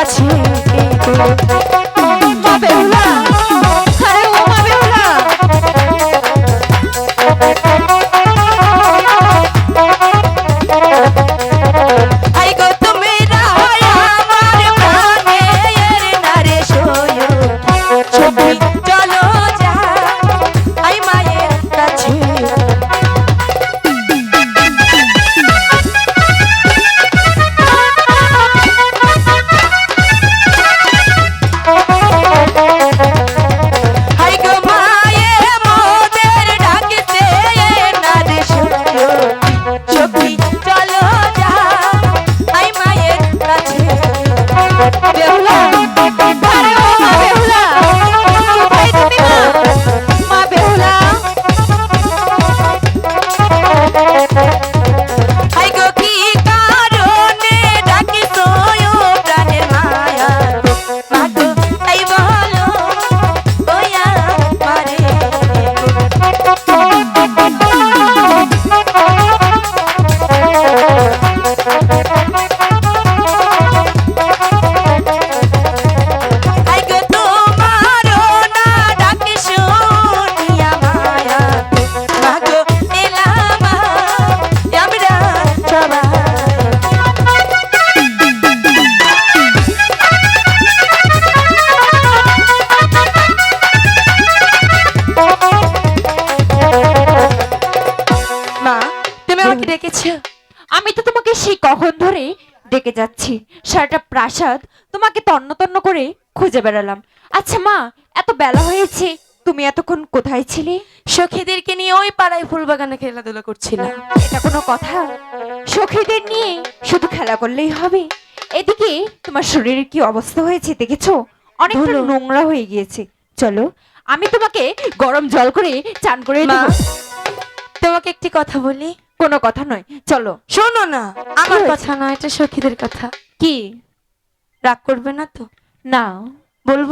কাছে ডেকে যাচ্ছি। সারাটা প্রাসাদ তোমাকে তন্ন তন্ন করে খুঁজে বেড়ালাম। আচ্ছা মা এত বেলা হয়েছে তুমি এতক্ষণ কোথায় ছিলে? সখীদেরকে নিয়ে ওই পাড়ায় ফুলবাগানে খেলাধুলা করছিলাম। এটা কোনো কথা? সখীদের নিয়ে শুধু খেলা করলেই হবে? এদিকে তোমার শরীরের কি অবস্থা হয়েছে দেখেছ? অনেকটা নোংরা হয়ে গিয়েছে। চলো আমি তোমাকে গরম জল করে চান করে তোমাকে একটি কথা বলি। কোনো কথা নয়। চলো। শোনো না আমার কথা না এটা সখীদের কথা। কি? রাগ করবে না তো? না। বলব?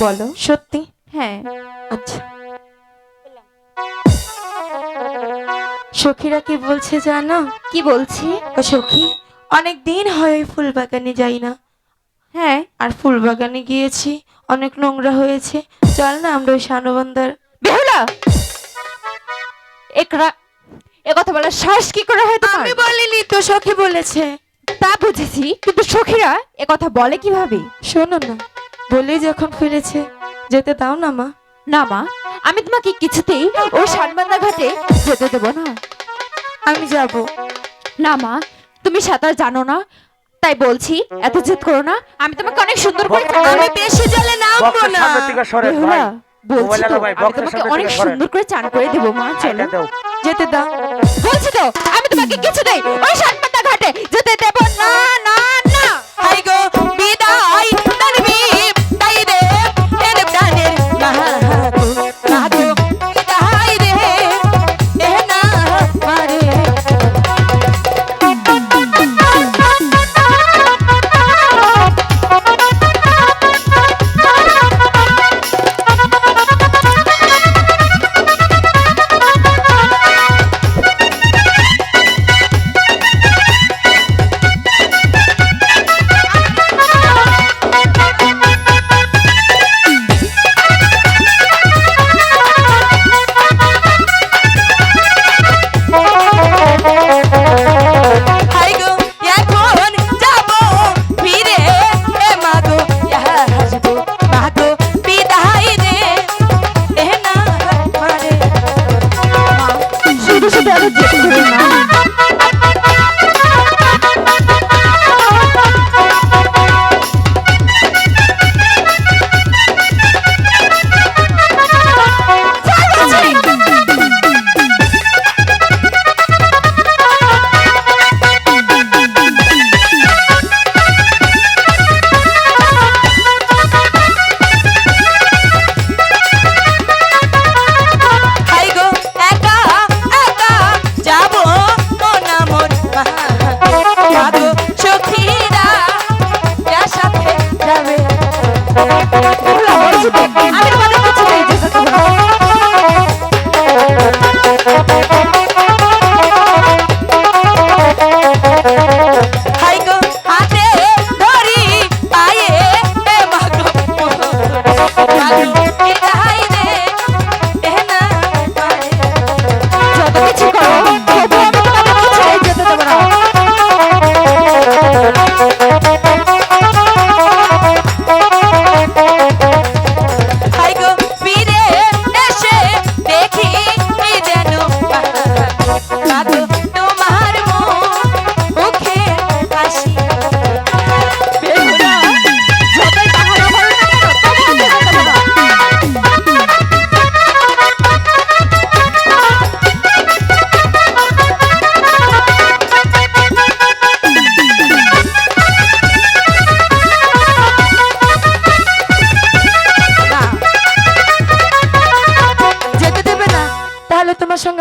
বলো। সত্যি? হ্যাঁ। আচ্ছা। সখীরা কি বলছে জানো? কি বলছি? সখী অনেক দিন হয় ওই ফুল বাগানে যাই না। হ্যাঁ। আর ফুল বাগানে গিয়েছি অনেক নোংরা হয়েছে। চল না আমরা ওই শানবন্দার বেহুলা! একরা কথা বলার সাহস কি করে হয় তোমার? আমি বলিনি তো সখী বলেছে। তা বুঝেছি কিন্তু সখীরা কথা বলে কীভাবে? শোনো না বলেই যখন ফিরেছে যেতে দাও না মা। না মা আমি তোমাকে কিছুতেই ওই সানবান্ধা ঘাটে যেতে দেবো না। আমি যাব। না মা তুমি সাঁতার জানো না তাই বলছি এত জেদ করো না আমি তোমাকে অনেক সুন্দর করে আমি বেশি জলে নামবো না। বলছি তো আমি তোমাকে অনেক সুন্দর করে চান করে দেবো মা চলো। যেতে দাও। বলছি তো, আমি তোমাকে কিছু নেই ওই সানবান্ধা ঘাটে যেতে দেব না না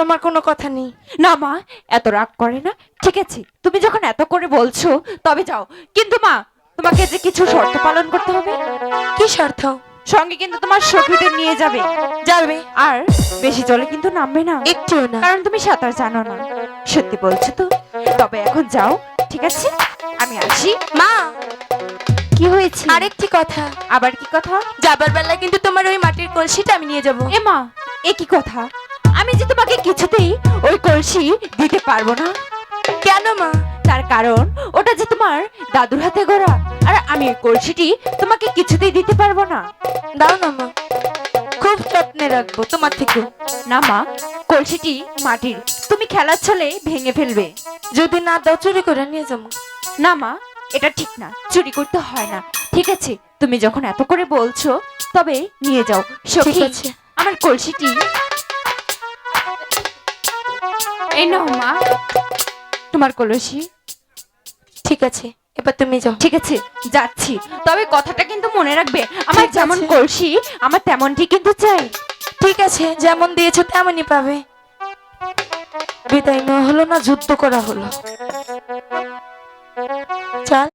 আমার কোনো কথা নেই। না মা এত রাগ করে না। ঠিক আছে তুমি যখন এত করে বলছো তবে যাও। কিন্তু মা তোমাকে যে কিছু শর্ত পালন করতে হবে। কি স্বার্থ সঙ্গে কিন্তু তোমার সখীদের নিয়ে যাবে। যাবে? আর বেশি জলে কিন্তু নামবে না। একটুও না। কারণ তুমি সাঁতার জানো না। সত্যি বলছো তো। তবে এখন যাও ঠিক আছে? আমি আসি। মা! কি হয়েছে? আরেকটি কথা। আবার কি কথা? যাবার বেলা কিন্তু তোমার ওই মাটির কলসিটা আমি নিয়ে যাব। এ মা এ কি কথা? আমি যে তোমাকে কিছুতেই ওই কলসি দিতে পারব না। কেন মা? তার কারণ ওটা যে তোমার দাদুর হাতে গড়া আর আমি ওই কলসিটি তোমাকে কিছুতেই দিতে পারব না। দাও না মা খুব যত্নে রাখব তোমার থেকে। না মা কলসিটি মাটির তুমি খেলার ছলে ভেঙে ফেলবে। যদি না দাও চুরি করে নিয়ে যাব। না মা এটা ঠিক না চুরি করতে হয় না। ঠিক আছে তুমি যখন এত করে বলছো তবে নিয়ে যাও। ঠিক সখী আছে। আমার কলসিটি এই নাও মা। তোমার কলসি। ঠিক আছে এবার তুমি যাও। ঠিক আছে যাচ্ছি। তবে কথাটা কিন্তু মনে রাখবে। আমার যেমন। কলসি আমার তেমনটি কিন্তু চাই। ঠিক আছে যেমন দিয়েছ তেমনই পাবে। বিদায় নেওয়া হলো না যুদ্ধ করা হলো। চল।